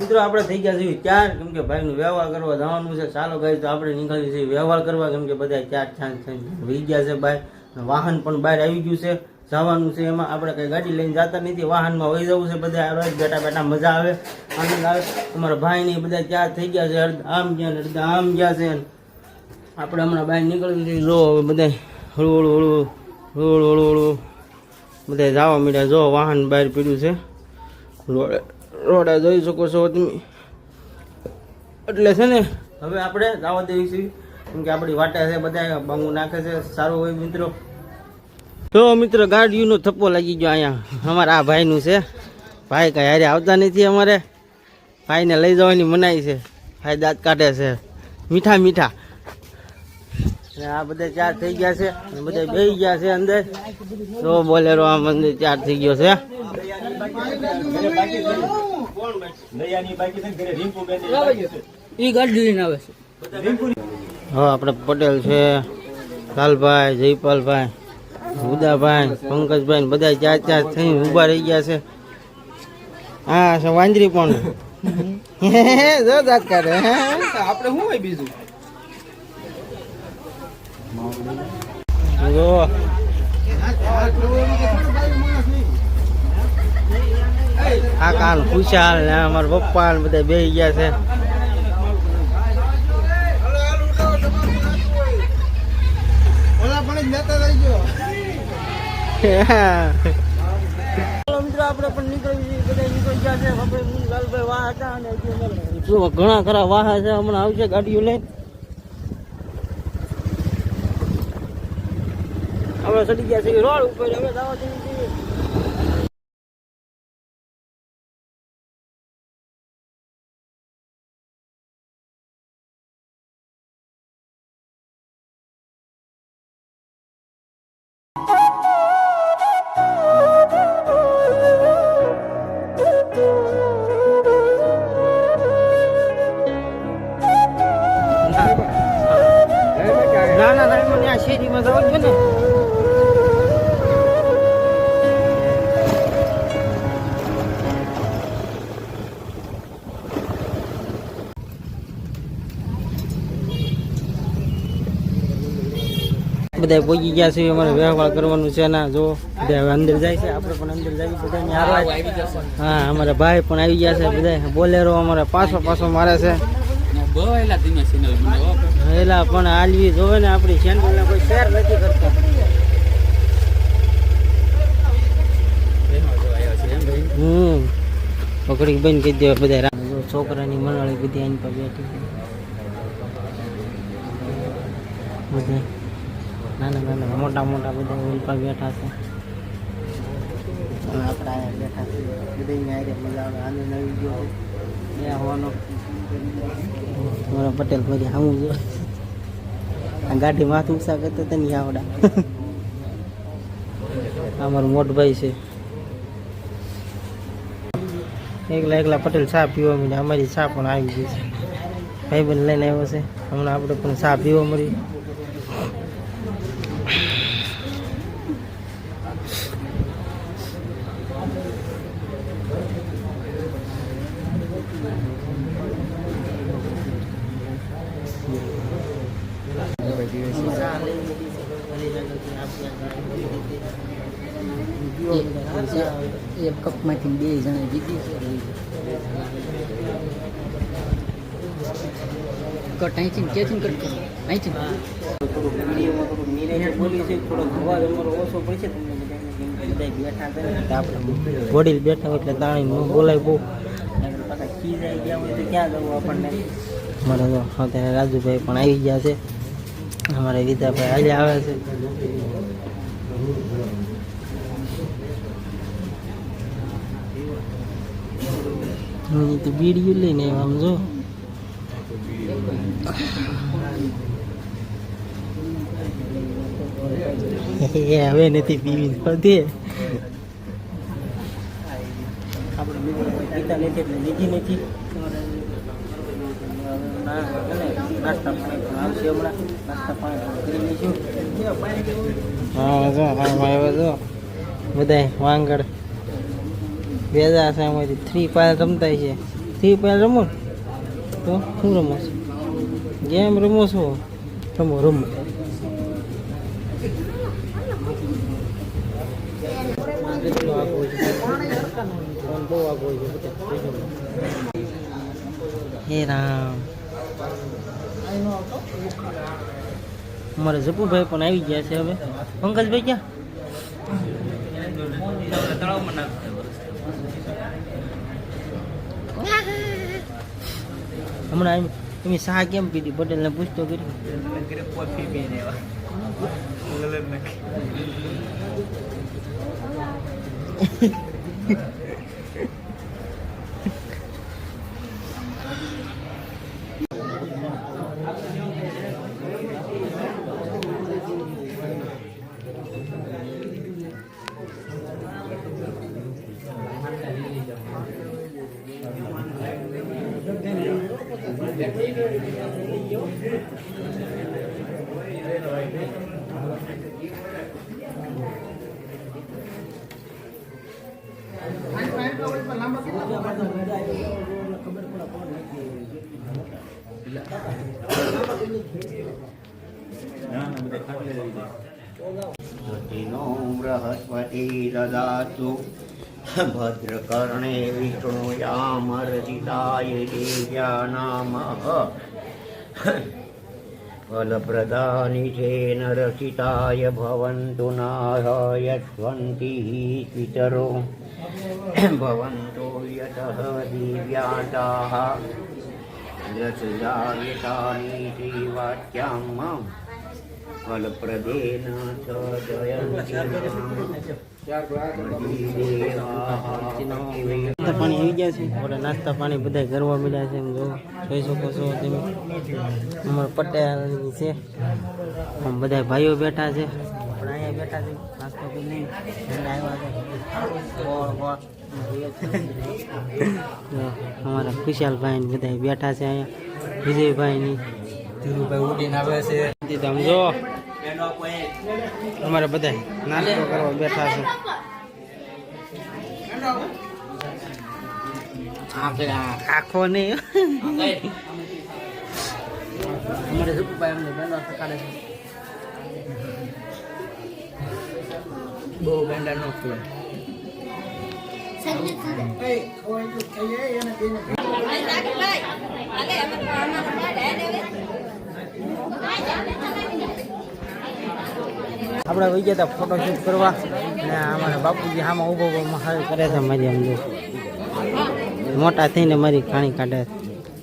મિત્રો આપણે થઈ ગયા છીએ. ચાર કેમ કે ભાઈનું વ્યવહાર કરવા જવાનું છે. ચાલો ગાય તો આપણે નીકળીએ છીએ વ્યવહાર કરવા. કેમ કે બધા ચાર ચાર વહી ગયા છે ભાઈ વાહન પણ બહાર આવી ગયું છે. જવાનું છે એમાં. આપણે કંઈ ગાડી લઈને જતા નથી. વાહનમાં વહી જવું છે. બધા રોજ બેઠા બેઠા મજા આવે. આનંદ આવે. અમારા ભાઈ ને બધા ચાર થઈ ગયા છે? અડધા આમ ગયા ને અડધા આમ ગયા છે. આપણે હમણાં બહાર નીકળ્યું છે. જો હવે બધા હળવું હળવું હળવું હળવું હળવું બધા જવા મળ્યા જો વાહન બહાર પીડ્યું છે. રોડે. રોડે જોઈ શકો છો તમે. એટલે છે ને હવે આપણે જવા દેવી છીએ કેમ કે આપણી વાટા છે બધા બાંગુ નાખે છે. સારું હોય મિત્રો. તો મિત્રો ગાડીનો થપ્પો લાગી ગયો અહીંયા. અમારા આ ભાઈનું છે. ભાઈ કઈ હારે આવતા નથી અમારે. ભાઈને લઈ જવાની મનાઈ છે. ભાઈ દાંત કાઢે છે. મીઠા મીઠા. આ બધા ચાર થઈ ગયા છે. બધા બે ગયા છે અંદર. તો બોલેરો આમ મંદિર ચાર થઈ ગયો છે. એ ગાડી લઈને આવે છે. હવે આપણે પટેલ છે લાલભાઈ જયપાલભાઈ ઉદાભાઈ પંકજભાઈ ને બધા ચાર ચાર થઈ ઊભા રહી ગયા છે. હા છે વાંદરી પણ. જો દાંત કાઢે હે? આપણે શું હોય બીજું? જો. આ કાન ખુશાલ ને અમારા પપ્પા ને બધા બે ગયા છે. ઘણા ખરા વાહ છે? હમણાં આવશે ગાડીઓ લઈને. આપણે ચડી ગયા છે રોડ ઉપર. હવે દાવા બધા પહોંચી ગયા છે, અમારે વ્યવહાર કરવાનું છે ના, જો બધા હવે અંદર જાય છે, આપણે પણ અંદર જઈએ હારવા હા, અમારા ભાઈ પણ આવી ગયા છે બધા બોલેરો અમારે પાછો પાછો મારે છે. એલા પણ આલવી જોવે ને, આપણી ચેનલ કોઈ શેર નથી કરતા. હમ. પકડી બંધ કરી દેવા બધા છોકરાની મનાળી બધી એની પર બેઠી બધા નાના નાના મોટા મોટા બધા ઓલ બેઠા છે. અને આપણે અહીંયા બેઠા છે. બધાની આવે. આનંદ આવી ગયો છે. હોવાનો. મારા પટેલ ભાઈ આવું જો ગાડી માથું ઉષા કરતા તો નહીં આવડા. અમારો મોટભાઈ ભાઈ છે. એકલા એકલા પટેલ ચા પીવા મળે અમારી ચા પણ આવી ગઈ છે. ભાઈ બંધ લઈને આવ્યો છે. હમણાં આપણે પણ ચા પીવા મળી એક કપમાંથી બે જણા જીતી કટ અહીંથી ક્યાંથી કટ અહીંથી છે વડીલ બેઠા એટલે તાણી ન બોલાય બહુ. અમારે અત્યારે રાજુભાઈ પણ આવી ગયા છે. અમારે વિદ્યાભાઈ હાલ્યા આવે છે. હમ, તો બીડીયું લઈને આમ જો. હવે નથી પીવી દે આપણે પીતા નથી એટલે લીધી નથી. નાસ્તા પાણી આવશે હમણાં. નાસ્તા પાણી પણ કરી લઈશું. હા જો હા આવ્યો જો. બધાય વાંગડ બેજા છે એમાંથી. થ્રી પાયલ રમતા છે. થ્રી પાયલ રમો તો શું રમો છો? ગેમ રમો છો? રમો રમો. હે રામ. અમારે જપુભાઈ પણ આવી ગયા છે હવે. પંકજભાઈ ક્યાં? હમણાં તમે શાહ કેમ પીધી? પટેલને પૂછતો કરી નો બૃહસ્પતિ દદાતુ ભદ્રકર્ણે વિષ્ણુયામર્દિતાય દેવ્યાનામઃ ફલપ્રદાનિ ચેન રસિતાય ભવन्तु નાહ યશ્વન્તિः પિતરો ભવન્તો ચ નાસ્તા પાણી આવી ગયા છે આપણે નાસ્તા પાણી બધા કરવા મળ્યા છે એમ જો જોઈ શકો છો તમે. અમારા પટેલ છે આમ બધા ભાઈઓ બેઠા છે. આપણે અહીંયા બેઠા છે. નાસ્તો કરી આવ્યા છે. ગોળ ગોળ જો, અમારા ખુશાલભાઈ ને બધા બેઠા છે અહીંયા. વિજયભાઈ ની ધીરુભાઈ ઉડીને આવે છે. સમજો અમારે બધા નાસ્તો કરવા બેઠા છે. આખો નહીં. અમારે અમને છે. બહુ નો આપણે વહી ગયા હતા ફોટોશૂટ કરવા. ને અમારા બાપુજી આમાં ઊભો હાલ કરે છે મારી આમ મોટા થઈને મારી ખાણી કાઢે છે.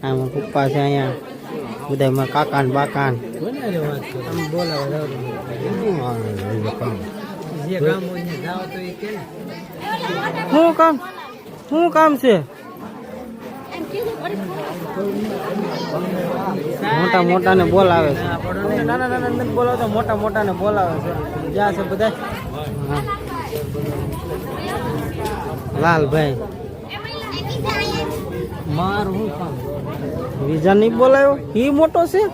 આ મારા પપ્પા છે અહીંયા. બધા મારા કાકા ને બાકા ને આમ બોલાવે શું કામ? શું કામ છે? મોટા મોટા ને બોલાવે છે. નાના નાના નથી બોલાવતા મોટા મોટા ને બોલાવે છે જ્યાં છે બધા લાલભાઈ. મારું શું કામ? બીજા નહીં બોલાયો? એ મોટો છે અમને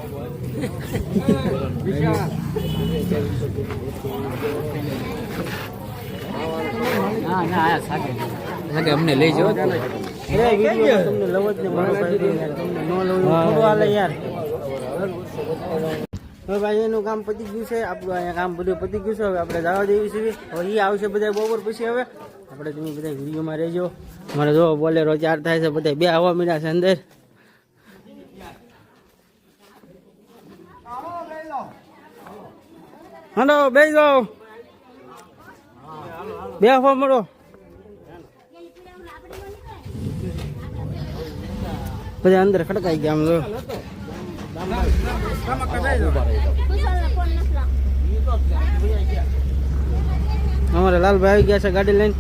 લઈ જાઓ એ વીડિયો તમને લવ જ ને મારો ભાઈ તમને ન લવ થોડું હાલે યાર. હવે ભાઈ એનું કામ પતી ગયું છે આપણું અહીંયા કામ બધું પતી ગયું છે હવે આપણે જવા દેવી છે. હવે એ આવશે બધા બપોર પછી હવે. આપણે તમે બધા વિડીયોમાં રહેજો. મારે જો બોલેરો ચાર થાય છે બધા બે આવવા મળ્યા છે અંદર. હલો બે જાઓ. બે હવા મળો પછી અંદર ખડકાઈ ગયા આમ અમારે લાલભાઈ આવી ગયા છે ગાડી લઈને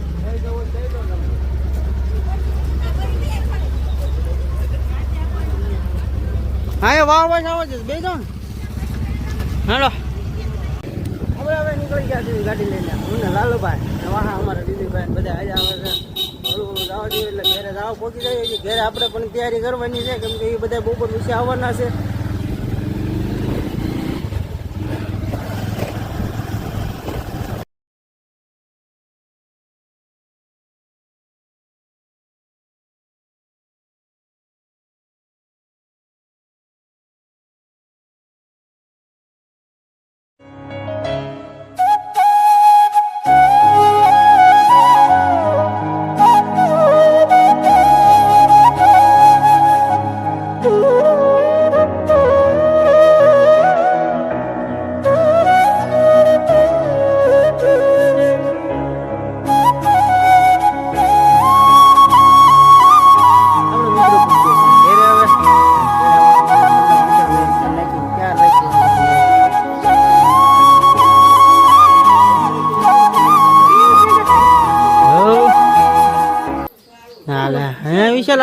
હા એ વાહ વાહ આવે છે બે જાઓ હાલો આપણે નીકળી ગયા છીએ ગાડી લઈને. હું લાલુભાઈ વાહ બધા આજે આવે છે. હળવું જવા દઈએ એટલે ઘરે જવા પહોંચી જાય છે ઘરે આપણે પણ તૈયારી કરવાની છે કેમ કે એ બધા બપોર પછી આવવાના છે.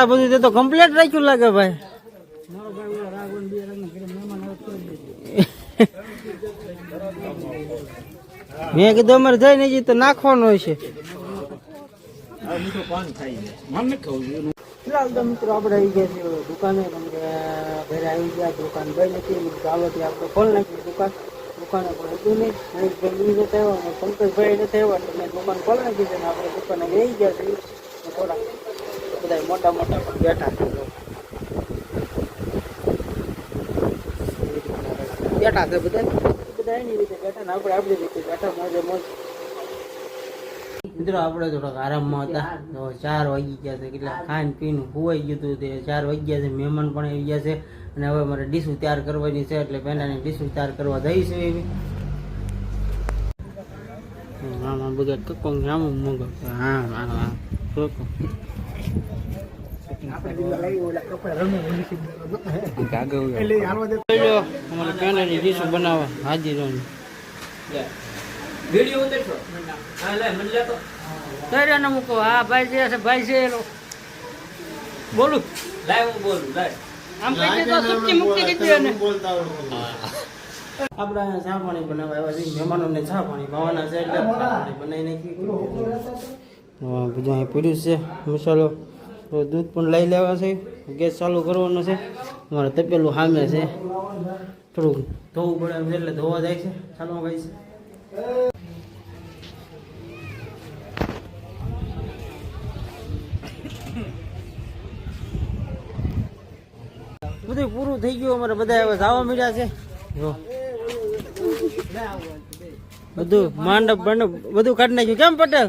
આ બધું તે કમ્પ્લીટ રાખ્યું લાગે ભાઈ. મેં કીધું અમારે જઈ નહીં તો નાખવાનું હોય છે. મિત્રો આપણે આવી ગયા છીએ દુકાને ઘરે આવી ગયા, દુકાન બંધ હતી ત્યાં આપણે ખોલ નાખીએ દુકાન. દુકાને પણ હતું નહીં. મહેશભાઈ નથી આવ્યો પંકજભાઈ નથી આવ્યો એટલે નાખી છે આપણે દુકાને આવી ગયા થોડા બધા મોટા મોટા પણ બેઠા બેઠા છે બધા બધા એની રીતે બેઠા ને આપણે આપણી રીતે બેઠા મોજે મોજ. મિત્રો, આપણે થોડાક આરામમાં હતા. તો ચાર વાગી ગયા છે. કેટલા? ખાઈને પીને ખોવાઈ ગયું હતું તે ચાર વાગી ગયા છે. મહેમાન પણ આવી ગયા છે. અને હવે મારે ડીશું તૈયાર કરવાની છે. એટલે પહેલાંની ડીશું તૈયાર કરવા જઈશું એવી. આમાં બધા કક્કો આમ મોગ હા હા હા. બનાવવા હાજીરોની વીડિયો ઉતરશો હા ભાઈ છે છે ભાઈ છે બોલું બોલું આમ કહી ચા પાણી બનાવવા આવ્યા મહેમાનોને ચા પાણી, ભાવના છે એટલે ચા પાણી બનાવી નાખી હા બધું અહીં પીડ્યું છે. મસાલો દૂધ પણ લઈ લેવા છે. ગેસ ચાલુ કરવાનો છે. અમારે તપેલું સામે છે. થોડુંક ધોવું પડે એટલે ધોવા જાય છે. ચાલો ભાઈ છે. બધું પૂરું થઈ ગયું. અમારે બધા હવે જવા મળ્યા છે. બધું માંડપ બધું કાઢી નાખ્યું. કેમ પટેલ?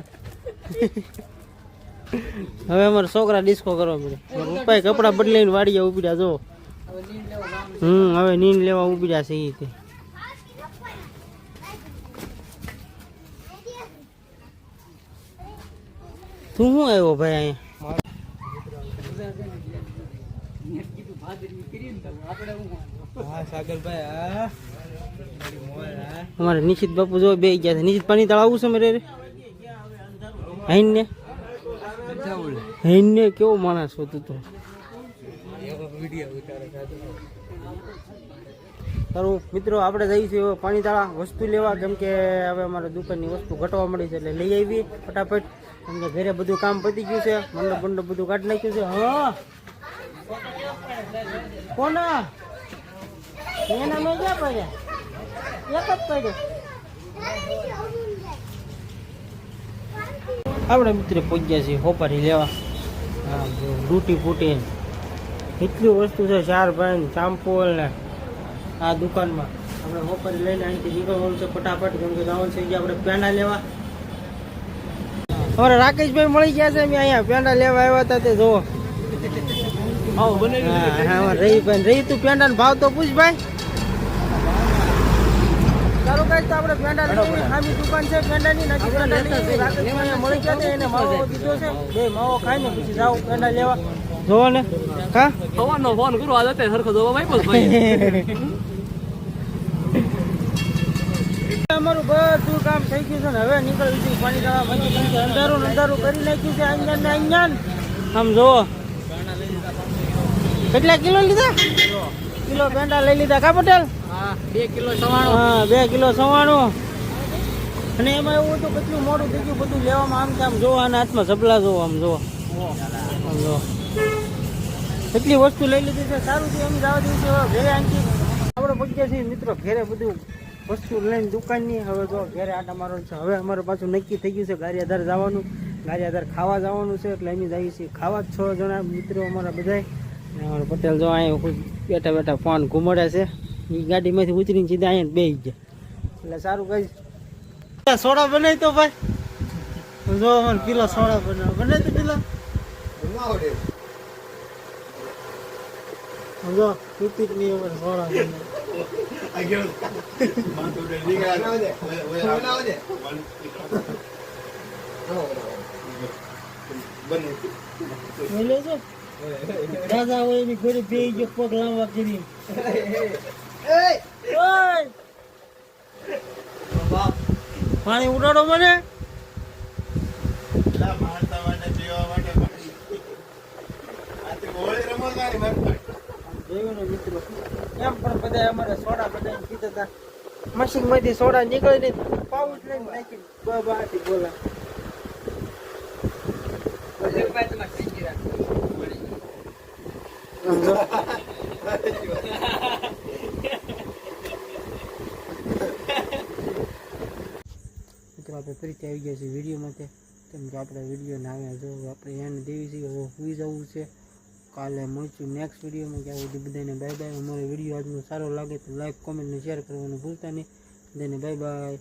હવે અમારે છોકરા ડિસ્કો કરવા પડે પપ્પાએ કપડાં બદલાઈને વાડીએ ઊભી રહ્યા જો. હમ હવે નીંદ લેવા ઊભી છે એ તું શું આવ્યો ભાઈ અહીંયા? અમારે નિશિત બાપુ જો બે ગયા છે. નિશિત પાણી તળાવ છે મારે હાઈન હૈન્ય કેવો માણસ હતો તું? સારું મિત્રો, આપણે જઈશું પાણીતાળા પાણી તાળા વસ્તુ લેવા. કેમ કે હવે અમારે દુકાનની વસ્તુ ઘટવા મળી છે એટલે લઈ આવી ફટાફટ. કેમ કે ઘરે બધું કામ પતી ગયું છે, મંડપ મંડપ બધું કાઢી નાખ્યું છે. હા. કોના? એના મેં ક્યાં પડ્યા? એક જ પડ્યો. આપણે મિત્ર પહોંચ્યા છીએ હોપારી લેવા. ડૂટી ફૂટી એટલી વસ્તુ છે ચાર ભાઈ ચાંપોલ ને. આ દુકાનમાં. આપણે હોપારી લઈને અહીંથી નીકળવાનું છે ફટાફટ કેમ કે જવાનું છે આપણે પેંડા લેવા. અમારે રાકેશભાઈ મળી ગયા છે મેં અહીંયા પેંડા લેવા આવ્યા હતા તે હા રહીભાઈ રહી તું પેંડા ભાવ તો પૂછ ભાઈ. ચાલો કઈ તો આપણે પેંડા લઈ ખામી દુકાન છે પેંડાની નથી પેંડા અહીંયા મળી ગયા એને માવો દીધો છે બે માવો ખાઈને પછી જાવ પેંડા લેવા. જોવો ને. હા સવારનો ફોન કરો આ જતે સરખો જોવા ભાઈ ભાઈ અમારું બધું કામ થઈ ગયું છે ને હવે નીકળ્યું છે પાણી જવા પછી અંધારું અંધારું કરી નાખ્યું છે અહીંયા ને અહીંયા આમ જોવો. કેટલા કિલો લીધા? કિલો પેંડા લઈ લીધા. કા પટેલ? હા બે કિલો સવાણો. હા બે કિલો સવાણું. અને એમાં એવું હતું કેટલું મોડું થઈ ગયું બધું લેવામાં આમ આમ જોવો અને હાથમાં ઝબલા જોવો આમ જોવો. એટલી વસ્તુ લઈ લીધી છે સારું છે એમ જવા દઈએ છે હવે ઘરે આંકી આપણે પહોંચ્યા છીએ મિત્રો ઘરે બધું વસ્તુ લઈને દુકાનની. હવે જો ઘરે આટા મારો છે. હવે અમારે પાછું નક્કી થઈ ગયું છે ગારિયાધાર જવાનું. ગારિયાધાર ખાવા જવાનું છે એટલે અમે જઈએ છીએ ખાવા જ છ જણા મિત્રો અમારા બધાય. અને પટેલ જો અહીંયા બેઠા બેઠા ફોન ઘુમાડે છે. એ ગાડીમાંથી ઉતરીને સીધા અહીંયા બે ગયા. એટલે સારું કઈ. સોડા બનાવી તો ભાઈ. જો અમારે પીલો સોડા બનાવ. બનાવી તો કિલો. જો ટિકિટની અમારે સોડા બનાવી. બોલે છે? દાદા હોય એની ઘરે બે ગયો પગ લાંબા કરી ઓય! પાણી ઉડાડો મને. એમ પણ બધા અમારે સોડા બધા પીતા હતા. મશીનમાંથી સોડા નીકળે ને પાઉચ લઈને નાખી બાબાથી બોલા ભાઈ તમારે થઈ ગયા સમજો આપણે ફરીથી આવી ગયા છીએ વિડીયોમાં માટે. કેમ કે આપણે વીડિયો ના આવ્યા જો આપણે એને દેવી છીએ. હવે સુઈ જવું છે. કાલે મળશું નેક્સ્ટ વિડીયોમાં ત્યાં સુધી બધાને બાય બાય અમારો વીડિયો આજનો સારો લાગે તો લાઈક કોમેન્ટ ને શેર કરવાનું ભૂલતા નહીં. બધાને બાય બાય